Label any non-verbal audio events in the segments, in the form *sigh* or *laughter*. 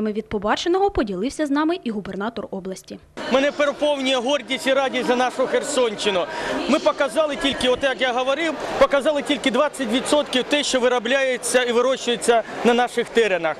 Від побаченого поділився з нами і губернатор області. Мене переповнює гордість і радість за нашу Херсонщину. Ми показали тільки, от як я говорив, показали тільки 20% те, що виробляється і вирощується на наших теренах.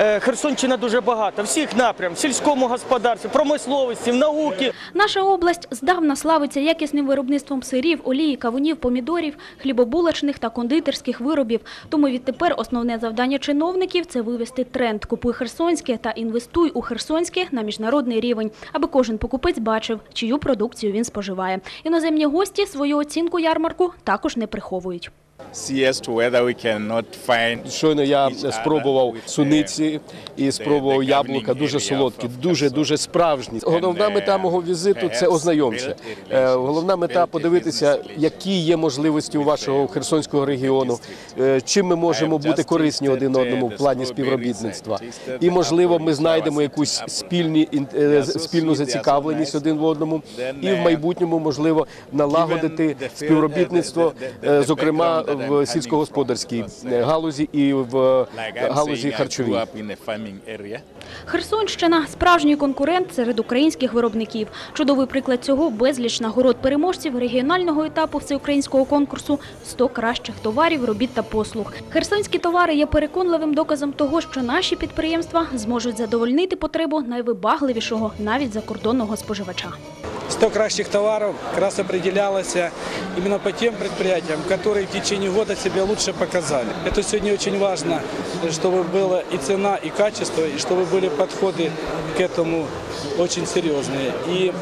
Е, Херсонщина дуже багата, всіх напрям, сільському господарстві, промисловості, в науці. Наша область здавна славиться якісним виробництвом сирів, олії, кавунів, помідорів, хлібобулочних та кондитерських виробів. Тому відтепер основне завдання чиновників – це вивести тренд «Купуй Херсонське» та «Інвестуй у Херсонське» на міжнародний рівень, аби кожен покупець бачив, чию продукцію він споживає. Іноземні гості свою оцінку ярмарку також не приховують. Щойно я спробував суниці і спробував яблука, дуже солодкі, дуже дуже справжні. Головна мета мого візиту це Е, relationship, Головна мета подивитися, які є можливості у вашого херсонського регіону, е, чим ми можемо бути корисні один одному в плані співробітництва. І можливо, ми знайдемо якусь спільні е, спільну зацікавленість один в одному, і в майбутньому можливо налагодити співробітництво, е, зокрема в сільськогосподарській е, галузі і в галузі харчовій. Херсонщина – справжній конкурент серед українських виробників. Чудовий приклад цього – безліч нагород переможців регіонального етапу всеукраїнського конкурсу «100 кращих товарів, робіт та послуг». Херсонські товари є переконливим доказом того, що наші підприємства зможуть задовольнити потребу найвибагливішого навіть закордонного споживача. 100 кращих товаров как раз определялось именно по тем предприятиям, которые в течение года себя лучше показали. Это сегодня очень важно, чтобы была и цена, и качество, и чтобы были подходы к этому очень серьезные. И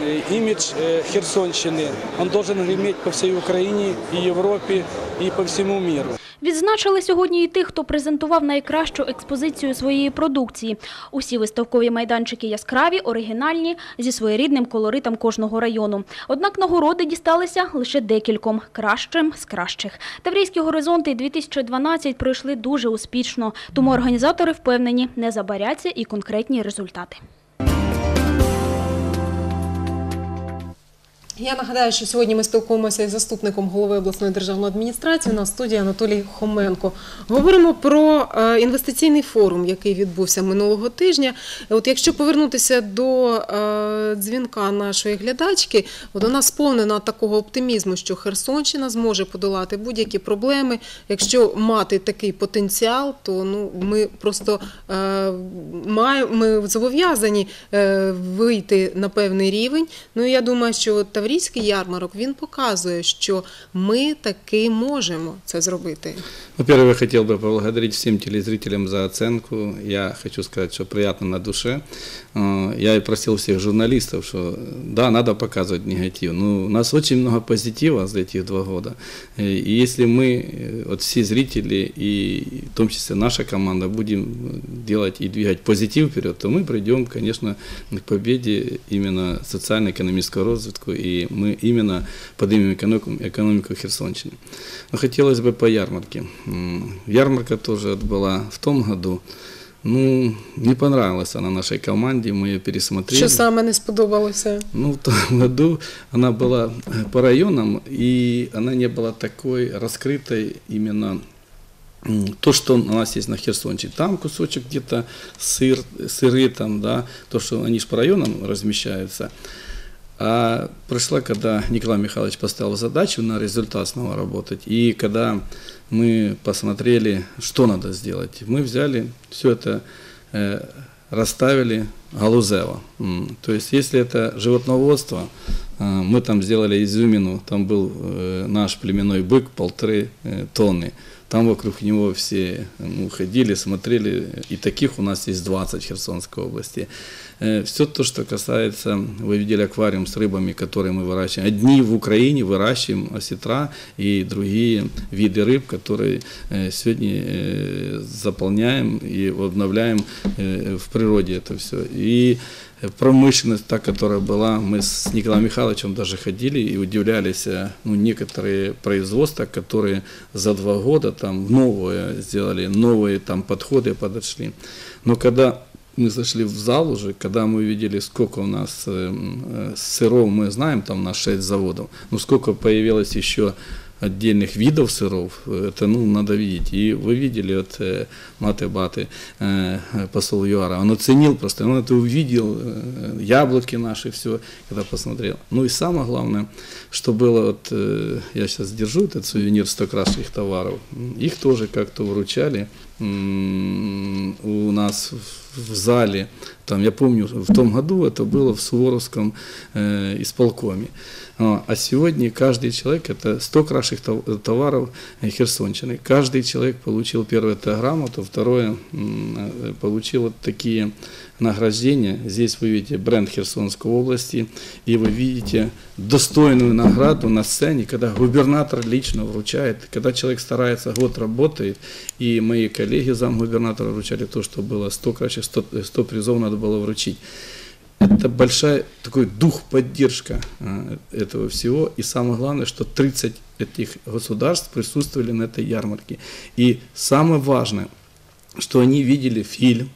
э, имидж э, Херсонщины, он должен греметь по всей Украине, и Европе, и по всему миру. Відзначили сьогодні і тих, хто презентував найкращу експозицію своєї продукції. Усі виставкові майданчики яскраві, оригінальні, зі своєрідним колоритом кожного району. Однак нагороди дісталися лише декільком – кращим з кращих. Таврійські горизонти 2012 пройшли дуже успішно, тому організатори впевнені, не забаряться і конкретні результати. Я нагадаю, що сьогодні ми спілкуємося із заступником голови обласної державної адміністрації на студії Анатолій Хоменко. Говоримо про е, інвестиційний форум, який відбувся минулого тижня. От якщо повернутися до е, дзвінка нашої глядачки, вона сповнена такого оптимізму, що Херсонщина зможе подолати будь-які проблеми. Якщо мати такий потенціал, то ну ми просто е, маємо зобов'язані вийти на певний рівень. Ну я думаю, що Таврійський ярмарок він показує, що ми таки можемо це зробити. Во-первых, я хотел бы поблагодарить всем телезрителям за оценку. Я хочу сказать, что приятно на душе. Э, Я и просил всех журналистов, что да, надо показывать негатив. Но у нас очень много позитива за этих два года. Э, И если мы, э, вот все зрители, и в том числе наша команда, будем делать и двигать позитив вперед, то мы придем, конечно, к победе именно социально-экономического развитку, и мы именно поднимем экономику, экономику Херсонщины. Но хотелось бы по ярмарке. М, Ярмарка тоже была в том году. Ну, не понравилась она нашей команде, мы ее пересмотрели. Що саме не сподобалося? Ну, в том *laughs* году она была э, по районам, и она не была такой раскрытой именно м, то, что у нас есть на Херсончине. Там кусочек где-то сыр, сыры там, да, то, что они же по районам размещаются. А пришла, когда Николай Михайлович поставил задачу на результат снова работать, и когда мы посмотрели, что надо сделать, мы взяли все это, э, расставили галузево. То есть, если это животноводство, э, мы там сделали изюмину, там был э, наш племенной бык полторы э, тонны. Там вокруг него все ну, ходили, смотрели, и таких у нас есть 20 в Херсонской области. Все то, что касается, вы видели аквариум с рыбами, которые мы выращиваем. Одни в Украине выращиваем осетра и другие виды рыб, которые э, сегодня э, заполняем и обновляем э, в природе это все. И промышленность, та, которая была, мы с Николаем Михайловичем даже ходили и удивлялись, э, ну, некоторые производства, которые за два года там новое сделали, новые там подходы подошли. Но когда мы зашли в зал уже, когда мы видели, сколько у нас э, м, э, сыров, мы знаем, там у нас 6 заводов, но сколько появилось еще отдельных видов сыров, это ну, надо видеть. И вы видели вот э, Маты Баты, э, посол ЮАРа, он оценил просто, он это увидел, э, яблоки наши, все, когда посмотрел. Ну и самое главное, что было, вот э, я сейчас держу этот сувенир 100 красных товаров, М, их тоже как-то вручали м, у нас в, зале, там, я помню, в том году это было в Суворовском э, исполкоме. А, А сегодня каждый человек, это 100 кращих тов- товаров э, Херсонщины, каждый человек получил первое это грамоту, второе э, получил вот такие награждения. Здесь вы видите бренд Херсонской области, и вы видите достойную награду на сцене, когда губернатор лично вручает, когда человек старается, год работает, и мои коллеги замгубернатора вручали то, что было 100 кращих, 100, 100 призов надо было вручить. Это большая такой дух поддержка э, этого всего. И самое главное, что 30 этих государств присутствовали на этой ярмарке. И самое важное, что они видели фильм,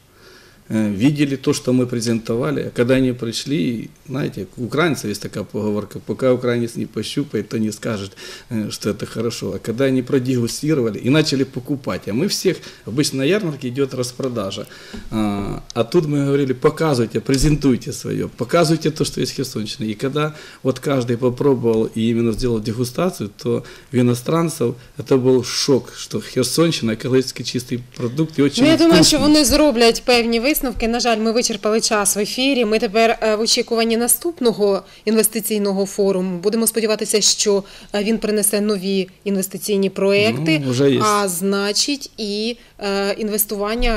видели то, что мы презентовали, а когда они пришли, знаете, у украинцев есть такая поговорка, пока украинец не пощупает, то не скажет, э, что это хорошо. А когда они продегустировали и начали покупать, а мы всех, обычно на ярмарке идет распродажа, а, а тут мы говорили, показывайте, презентуйте свое, показывайте то, что есть Херсонщина. И когда вот каждый попробовал и именно сделал дегустацию, то у иностранцев это был шок, что Херсонщина экологически чистый продукт и очень Ну, я думаю, вкусный. що вони зроблять певні висновки. на жаль, ми вичерпали час в ефірі. Ми тепер е, в очікуванні наступного інвестиційного форуму. Будемо сподіватися, що е, він принесе нові інвестиційні проекти, Ну, а значить і е, інвестування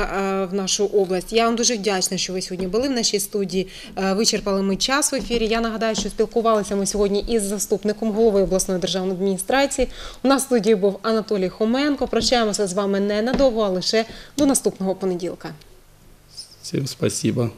в нашу область. Я вам дуже вдячна, що ви сьогодні були в нашій студії. Вичерпали ми час в ефірі. Я нагадаю, що спілкувалися ми сьогодні із заступником голови обласної державної адміністрації. У нас в студії був Анатолій Хоменко. Прощаємося з вами ненадовго, а лише до наступного понеділка. Всем спасибо.